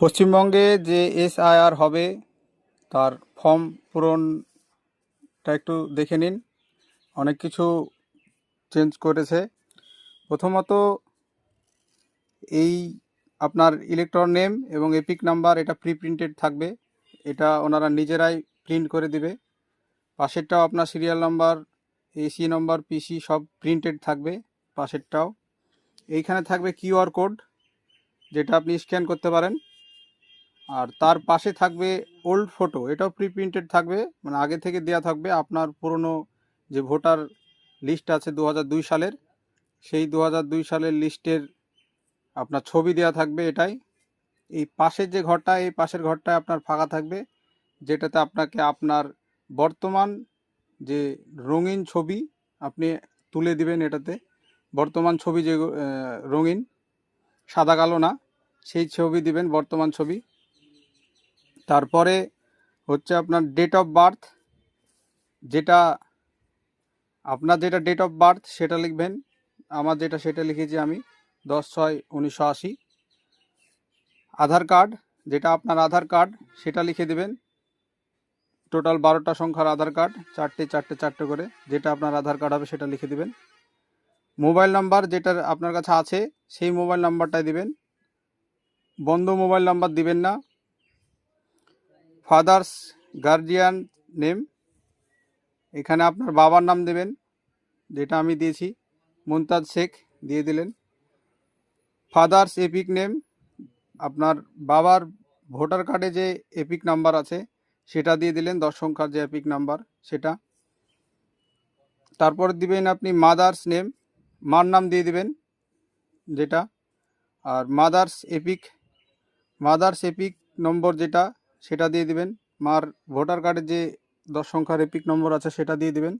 পশ্চিমবঙ্গে যে এসআইআর হবে, তার ফর্ম পূরণটা একটু দেখে নিন। অনেক কিছু চেঞ্জ করেছে। প্রথমত, এই আপনার ইলেকট্রন নেম এবং এপিক নাম্বার এটা প্রি প্রিন্টেড থাকবে। এটা ওনারা নিজেরাই প্রিন্ট করে দিবে। পাশেরটাও আপনার সিরিয়াল নাম্বার এসি নম্বর পিসি সব প্রিন্টেড থাকবে পাশেরটাও। এইখানে থাকবে কিউআর কোড যেটা আপনি স্ক্যান করতে পারেন। আর তার পাশে থাকবে ওল্ড ফটো এটাও প্রি প্রিন্টেড থাকবে মানে আগে থেকে দেওয়া থাকবে আপনার পুরনো যে ভোটার লিস্ট আছে দু হাজার দুই সালের, সেই দু হাজার দুই সালের লিস্টের আপনার ছবি দেওয়া থাকবে এটাই। এই পাশের যে ঘরটা, এই পাশের ঘরটায় আপনার ফাঁকা থাকবে, যেটাতে আপনাকে আপনার বর্তমান যে রঙিন ছবি আপনি তুলে দিবেন এটাতে, বর্তমান ছবি যে রঙিন, সাদা কালো না, সেই ছবি দিবেন বর্তমান ছবি। তারপরে হচ্ছে আপনার ডেট অফ বার্থ যেটা আপনার যেটা ডেট অফ বার্থ সেটা লিখবেন। আমার যেটা সেটা লিখেছি আমি দশ ছয় উনিশশো আশি। আধার কার্ড যেটা আপনার আধার কার্ড সেটা লিখে দেবেন। টোটাল বারোটা সংখ্যার আধার কার্ড চারটে চারটে চারটে করে যেটা আপনার আধার কার্ড হবে সেটা লিখে দেবেন। মোবাইল নাম্বার যেটা আপনার কাছে আছে, সেই মোবাইল নাম্বারটাই দিবেন। বন্ধ মোবাইল নাম্বার দিবেন না। Father's guardian name. এখানে আপনার বাবার নাম দেবেন, যেটা আমি দিয়েছি। মুমতাজ শেখ দিয়ে দিলেন। ফাদার্স এপিক নেম, আপনার বাবার ভোটার কার্ডে যে এপিক নাম্বার আছে, সেটা দিয়ে দিলেন, দশ সংখ্যার যে এপিক নাম্বার, সেটা। তারপর দিবেন আপনি মাদার্স নেম, মার নাম দিয়ে দিবেন, যেটা। আর মাদার্স এপিক মাদার্স এপিক নম্বর যেটা সেটা দিয়ে দিবেন। মার ভোটার কার্ডের যে দশ সংখ্যার এপিক নম্বর আছে সেটা দিয়ে দিবেন।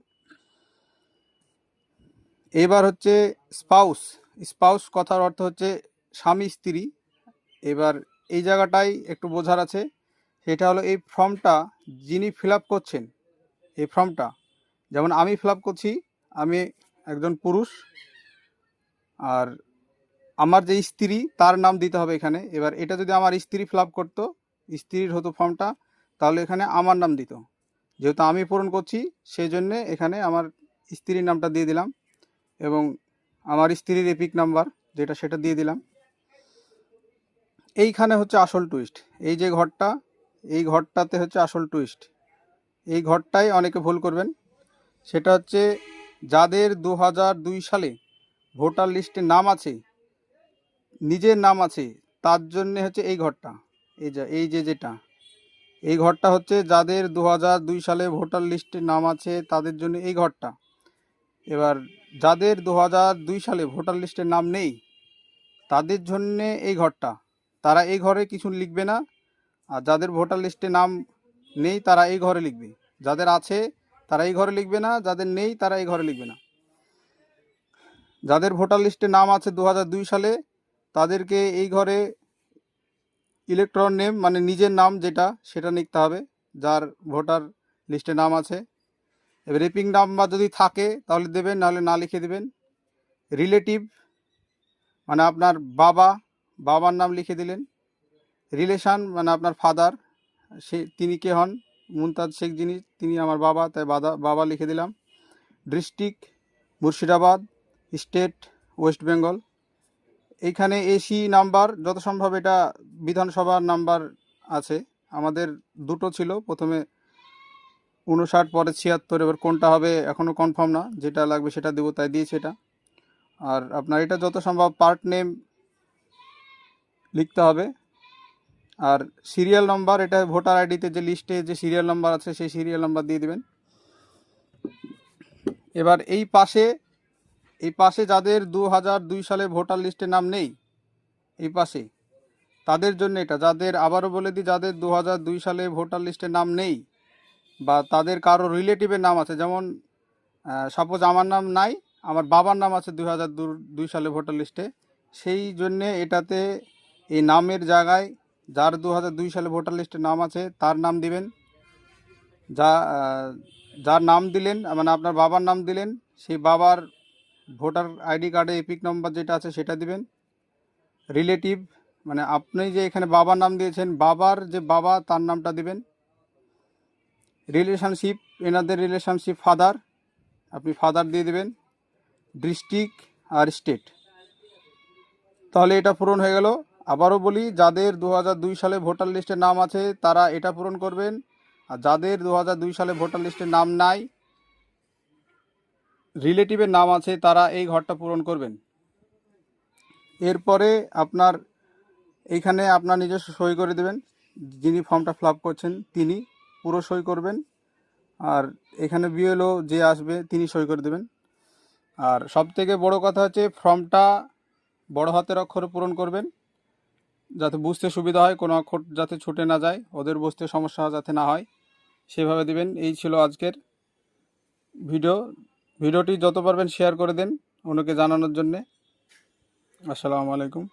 এবার হচ্ছে স্পাউস। স্পাউস কথার অর্থ হচ্ছে স্বামী, স্ত্রী। এবার এই জায়গাটাই একটু বোঝার আছে। সেটা হলো এই ফর্মটা যিনি ফিল করছেন, এই ফর্মটা। যেমন আমি ফিল করছি, আমি একজন পুরুষ, আর আমার যে স্ত্রী, তার নাম দিতে হবে এখানে। এবার এটা যদি আমার স্ত্রী ফিল করতো স্ত্রীর হতো ফর্মটা, তাহলে এখানে আমার নাম দিত। যেহেতু আমি পূরণ করছি সেই জন্যে এখানে আমার স্ত্রীর নামটা দিয়ে দিলাম এবং আমার স্ত্রীর এপিক নাম্বার যেটা সেটা দিয়ে দিলাম। এইখানে হচ্ছে আসল টুইস্ট এই যে ঘরটা, এই ঘরটাতে হচ্ছে আসল টুইস্ট এই ঘরটাই অনেকে ভুল করবেন। সেটা হচ্ছে যাদের দু দুই সালে ভোটার লিস্টে নাম আছে, নিজের নাম আছে, তার জন্যে হচ্ছে এই ঘরটা। এই যে এই যে যেটা। এই ঘরটা হচ্ছে যাদের দু দুই সালে ভোটার লিস্টে নাম আছে, তাদের জন্য এই ঘরটা। এবার যাদের দু দুই সালে ভোটার লিস্টে নাম নেই, তাদের জন্যে এই ঘরটা। তারা এই ঘরে কিছু লিখবে না, আর যাদের ভোটার লিস্টে নাম নেই, তারা এই ঘরে লিখবে। যাদের আছে, তারা এই ঘরে লিখবে না, যাদের নেই, তারা এই ঘরে লিখবে না। যাদের ভোটার লিস্টে নাম আছে দু সালে, তাদেরকে এই ঘরে ইলেকট্রন নেম মানে নিজের নাম যেটা, সেটা লিখতে হবে, যার ভোটার লিস্টে নাম আছে। এবার রেপিং নাম্বার যদি থাকে, তাহলে দেবেন, নাহলে না লিখে দেবেন। রিলেটিভ মানে আপনার বাবা, বাবার নাম লিখে দিলেন। রিলেশান মানে আপনার ফাদার সে, তিনি কে হন? মুমতাজ শেখ যিনি, তিনি আমার বাবা, তাই বাবা বাবা লিখে দিলাম। District Murshidabad state West Bengal এইখানে এসি নাম্বার, যত সম্ভব এটা বিধানসভার নাম্বার আছে। আমাদের দুটো ছিল, প্রথমে উনষাট, পরে ছিয়াত্তর, এবার কোনটা হবে এখনও কনফার্ম না, যেটা লাগবে সেটা দেবো, তাই দিয়েছে এটা। আর আপনার এটা যত সম্ভব পার্ট নেম লিখতে হবে। আর সিরিয়াল নাম্বার এটা ভোটার আইডিতে যে লিস্টে যে সিরিয়াল নাম্বার আছে, সেই সিরিয়াল নাম্বার দিয়ে দিবেন। এবার এই পাশে এই পাশে যাদের দু হাজার দুই সালে ভোটার লিস্টে নাম নেই, এই পাশে, তাদের জন্য এটা। যাদের, আবারও বলে দিই, যাদের দু হাজার দুই সালে ভোটার লিস্টে নাম নেই বা তাদের কারও রিলেটিভের নাম আছে, যেমন সাপোজ আমার নাম নাই, আমার বাবার নাম আছে দুই হাজার দুই সালে ভোটার লিস্টে, সেই জন্যে এটাতে এই নামের জায়গায় যার দু হাজার দুই সালে ভোটার লিস্টে নাম আছে, তার নাম দিবেন। যা যার নাম দিলেন মানে আপনার বাবার নাম দিলেন, সেই বাবার ভোটার আইডি কার্ডে এপিক নম্বর যেটা আছে সেটা দিবেন। রিলেটিভ মানে আপনি যে এখানে বাবার নাম দিয়েছেন, বাবার যে বাবা তার নামটা দিবেন। রিলেশনশিপ, এনাদের রিলেশনশিপ ফাদার, আপনি ফাদার দিয়ে দেবেন। ডিস্ট্রিক্ট আর স্টেট। তাহলে এটা পূরণ হয়ে গেল। আবারও বলি, যাদের দু সালে ভোটার লিস্টে নাম আছে, তারা এটা পূরণ করবেন। আর যাদের দু সালে ভোটার লিস্টে নাম নাই রিলেটিভের নাম আছে, তারা এই ঘরটা পূরণ করবেন। এরপরে আপনার এইখানে আপনার নিজস্ব সই করে দেবেন। যিনি ফর্মটা ফিল করছেন, তিনি পুরো সই করবেন। আর এখানে বিএলও যে আসবে, তিনি সই করে দেবেন। আর সব থেকে বড় কথা হচ্ছে, ফর্মটা বড় হাতের অক্ষরে পূরণ করবেন। যাতে বুঝতে সুবিধা হয়, কোনো অক্ষর যাতে ছুটে না যায়, ওদের বুঝতে সমস্যা যাতে না হয়, সেভাবে দিবেন। এই ছিল আজকের ভিডিও। ভিডিওটি যত পারবেন শেয়ার করে দিন অন্যকে জানানোর জন্যে। আসসালামু আলাইকুম।